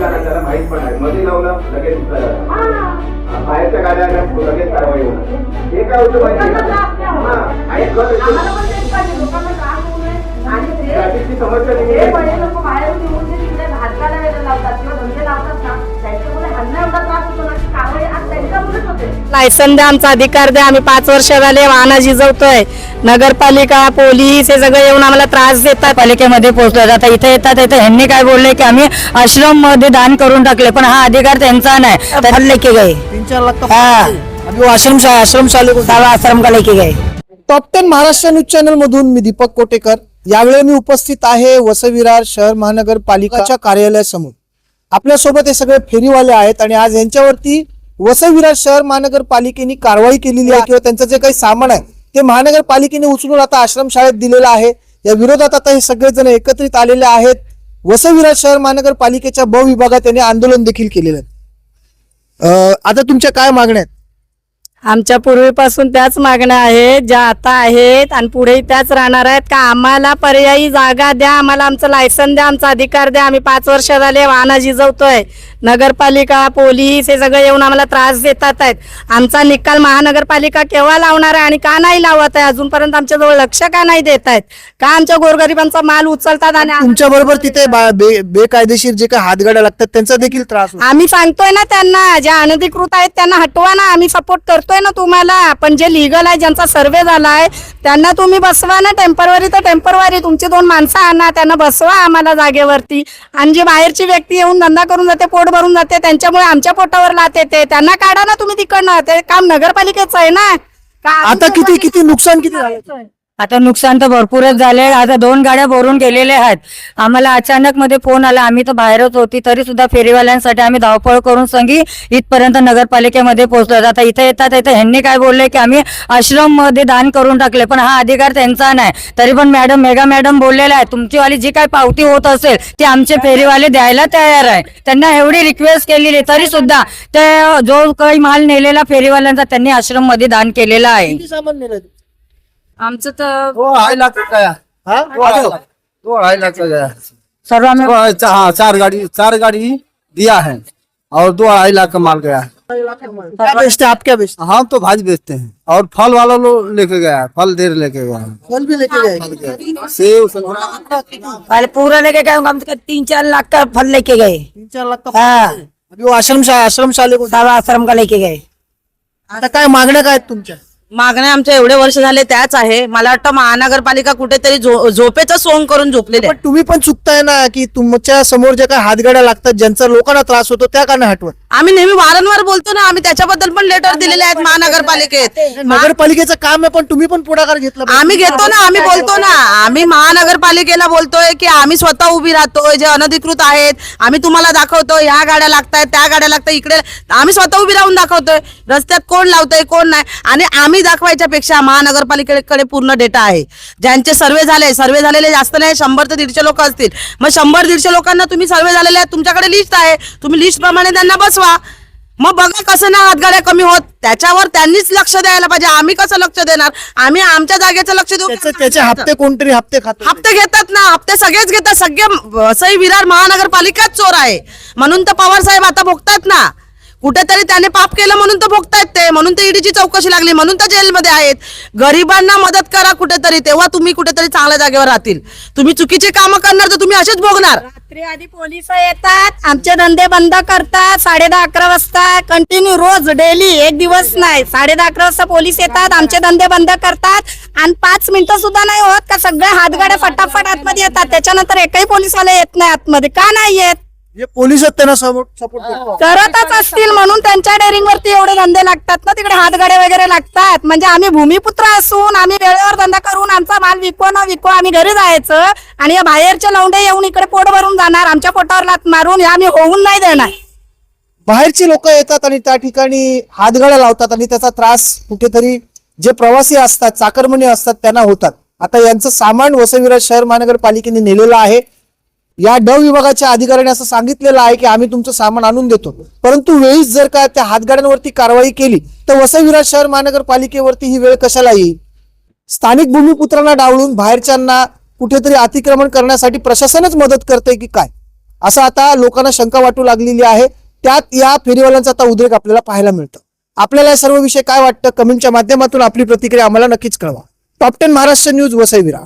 ना त्याला माहीत पण आहे मध्ये लावलं लगेच उचलला. हा. बाहेरच्या गाड्या लगेच कारवाई होणार. हे काय होतं माहिती. हा, आणि ट्रॅफिकची समस्या लायसन द्या आमचा अधिकार द्या. आम्ही पाच वर्ष झाले वाहनं झिजवतोय नगरपालिका पोलीस हे सगळं येऊन आम्हाला त्रास देतात. पालिकेमध्ये पोहोचलो. आता इथे येतात इथे ह्यांनी काय बोलले की आम्ही आश्रममध्ये दान करून टाकले पण हा अधिकार त्यांचा नाही. तर लेके गए हाँ। आश्रम से आश्रम से आले को सारा आश्रम का लेके गए top ten Maharashtra news channel मधून मी दीपक कोटेकर. यावेळी मी उपस्थित आहे वसविरार शहर महानगरपालिकाच्या कार्यालयासमोर. आपल्यासोबत हे सगळे फेरीवाले आहेत आणि आज यांच्यावरती वसविरार शहर महानगरपालिकेने कारवाई केलेली आहे किंवा त्यांचं जे काही सामान आहे ते महानगरपालिकेने उचलून आता आश्रमशाळेत दिलेलं आहे. या विरोधात आता हे सगळेजण एकत्रित आलेले आहेत. वसविराज शहर महानगरपालिकेच्या ब विभागात त्यांनी आंदोलन देखील केलेलं आहे. आता तुमच्या काय मागण्या आहेत? आमच्या पूर्वीपासून त्याच मागण्या आहेत ज्या आता आहेत आणि पुढेही त्याच राहणार आहेत. का आम्हाला पर्यायी जागा द्या आम्हाला आमचं लायसन द्या आमचा अधिकार द्या. आम्ही पाच वर्ष झाले वाहनं झिजवतोय नगरपालिका पोलीस हे सगळं येऊन आम्हाला त्रास देतात आहेत. आमचा निकाल महानगरपालिका केव्हा लावणार आहे आणि का नाही लावत आहे? अजूनपर्यंत आमच्याजवळ लक्ष का नाही देत आहेत? का आमच्या गोरगरिबांचा माल उचलतात आणि आम- तुमच्या बरोबर तिथे बेकायदेशीर जे काही हातगाड्या लागतात त्यांचा देखील त्रास आम्ही सांगतोय ना त्यांना ज्या अनधिकृत आहेत त्यांना हटवा ना आम्ही सपोर्ट करतोय ना तुम्हाला? पण जे लिगल आहे ज्यांचा सर्वे झालाय त्यांना तुम्ही बसवा ना टेम्परवरी तर टेम्परवरी तुमची दोन माणसं आणा त्यांना बसवा आम्हाला जागेवरती. आणि जी बाहेरची व्यक्ती येऊन धंदा करून जाते पोट भरून जाते त्यांच्यामुळे आमच्या पोटावर लात येते. त्यांना काढा ना तुम्ही तिकडनं. ते काम नगरपालिकेचं आहे ना. का आता किती किती नुकसान किती झालं? आता नुकसान तर भरपूरच झाले आता दोन गाड्या भरून गेलेल्या आहेत. आम्हाला अचानक मध्ये फोन आला. आम्ही तर बाहेरच होती. तरी सुद्धा फेरीवाल्यांसाठी आम्ही धावपळ करून संगी इथपर्यंत नगरपालिकेमध्ये पोहोचलो आता इथे येतात इथे ह्यांनी काय बोलले की आम्ही आश्रममध्ये दान करून टाकले. पण हा अधिकार त्यांचा नाही. तरी पण मॅडम मेगा मॅडम बोललेल्या आहे तुमचीवाली जी काय पावती होत असेल ती आमचे फेरीवाले द्यायला तयार आहे. त्यांना एवढी रिक्वेस्ट केलेली तरी सुद्धा ते जो काही माल नेलेला फेरीवाल्यांचा त्यांनी आश्रममध्ये दान केलेला आहे. सामान नेलं? आमचं तर दो अढ़ाई लाख का गया हा? दो अढ़ाई लाख दो अढ़ाई लाख का गया सर्व आम्ही तो चा- हाँ चार गाड़ी चार गाड़ी दिया है. और दो अढ़ाई लाख का माल गया है. क्या बेचते हैं? आप? क्या बेचते हम तो भाज बेचते हैं। और फल वाला लोग लेके गया है फल देर लेके गया है। हैं? फल भी लेके गए सेब। संतरा पहले पूरा लेके गए हम तो तीन चार लाख का फल लेके गए। तीन चार लाख का हाँ। अभी वो आश्रम आश्रम को का लेके गए। आता काय मागण्या काय आहेत तुमच्या? मागण्या आमच्या एवढे वर्ष झाले त्याच आहे. मला वाटतं महानगरपालिका कुठेतरी झो- झोपेचं सोंग करून झोपलेले पण तुम्ही पण चुकताय ना की तुमच्यासमोर ज्या काही हातगाड्या लागतात ज्यांचा लोकांना त्रास होतो त्या का नाही हटवत. आम्ही नेहमी वारंवार बोलतो ना आम्ही त्याच्याबद्दल पण लेटर दिलेले आहेत महानगरपालिकेत. नगरपालिकेचं काम आहे पण तुम्ही पण पुढाकार घेतला पाहिजे. आम्ही घेतो ना आम्ही बोलतो ना. आम्ही महानगरपालिकेला बोलतोय की आम्ही स्वतः उभी राहतोय जे अनधिकृत आहेत आम्ही तुम्हाला दाखवतो ह्या गाड्या लागतायत त्या गाड्या लागतात इकडे आम्ही स्वतः उभी राहून दाखवतोय. रस्त्यात कोण लावतोय कोण नाही. आणि आम्ही दाखवायच्या पेक्षा महानगरपालिकेकडे पूर्ण डेटा आहे. ज्यांचे सर्वे झाले सर्वे झालेले जास्त नाही शंभर ते दीडशे लोक असतील. मग शंभर दीडशे लोकांना तुम्ही सर्वे झालेले आहेत तुमच्याकडे लिस्ट आहे. तुम्ही लिस्ट प्रमाणे त्यांना बसवा मग बघा कसं ना हातगाड्या कमी होत. त्याच्यावर त्यांनीच लक्ष द्यायला पाहिजे. आम्ही कसं लक्ष देणार? आम्ही आमच्या जागेचं लक्ष देऊ. त्याचे त्याचे हप्ते कोणतरी हप्ते खात हप्ते घेतात ना. हप्ते सगळेच घेतात. सगळे सई विरार महानगरपालिकाच चोर आहे. म्हणून तर पवार साहेब आता भोगतात ना. कुठेतरी त्याने पाप केलं म्हणून तर भोगतायत ते. म्हणून तर ईडीची चौकशी लागली म्हणून तर जेलमध्ये आहेत. गरिबांना मदत करा कुठेतरी तेव्हा तुम्ही कुठेतरी चांगल्या जागेवर राहतील. तुम्ही चुकीचे कामं करणार तर तुम्ही असेच भोगणार. रात्री आधी पोलीस येतात आमचे धंदे बंद करतात साडे दहा अकरा वाजता कंटिन्यू रोज डेली एक दिवस नाही. साडे दहा अकरा वाजता पोलीस येतात आमचे धंदे बंद करतात. आणि पाच मिनिटं सुद्धा नाही होत का सगळ्या हातगाड्या फटाफट आतमध्ये येतात. त्याच्यानंतर एकही पोलीसवाले येत नाही आतमध्ये. का नाही येत? जे पोलीस आहेत त्यांना सपोर्ट करतच असतील म्हणून त्यांच्या डेअरिंग वरती एवढे धंदे लागतात ना तिकडे हातगाड्या वगैरे लागतात. म्हणजे आम्ही भूमिपुत्र असून आम्ही वेळेवर धंदा करून आमचा माल विकू न विकू आम्ही घरी जायचं आणि या बाहेरचे लवंडे येऊन इकडे पोट भरून जाणार आमच्या पोटावर लात मारून हे आम्ही होऊन नाही देणार. बाहेरची लोक येतात आणि त्या ठिकाणी हातगाड्या लावतात आणि त्याचा त्रास कुठेतरी जे प्रवासी असतात चाकरमणी असतात त्यांना होतात. आता यांचं सामान वसविराज शहर महानगरपालिकेने नेलेलं आहे. या ड विभागाच्या अधिकाऱ्याने असं सांगितलेलं आहे की आम्ही तुमचं सामान आणून देतो. परंतु वेळीच जर का त्या हातगाड्यांवरती कारवाई केली तर वसविराज शहर महानगरपालिकेवरती ही वेळ कशाला येईल? स्थानिक भूमिपुत्रांना डावळून बाहेरच्यांना कुठेतरी अतिक्रमण करण्यासाठी प्रशासनच मदत करते की काय? असं आता लोकांना शंका वाटू लागलेली आहे. त्यात या फेरीवाल्यांचा आता उद्रेक आपल्याला पाहायला मिळतं. आपल्याला या सर्व विषय काय वाटतं? कमेंटच्या माध्यमातून आपली प्रतिक्रिया आम्हाला नक्कीच कळवा. Top ten Maharashtra news वसईविरा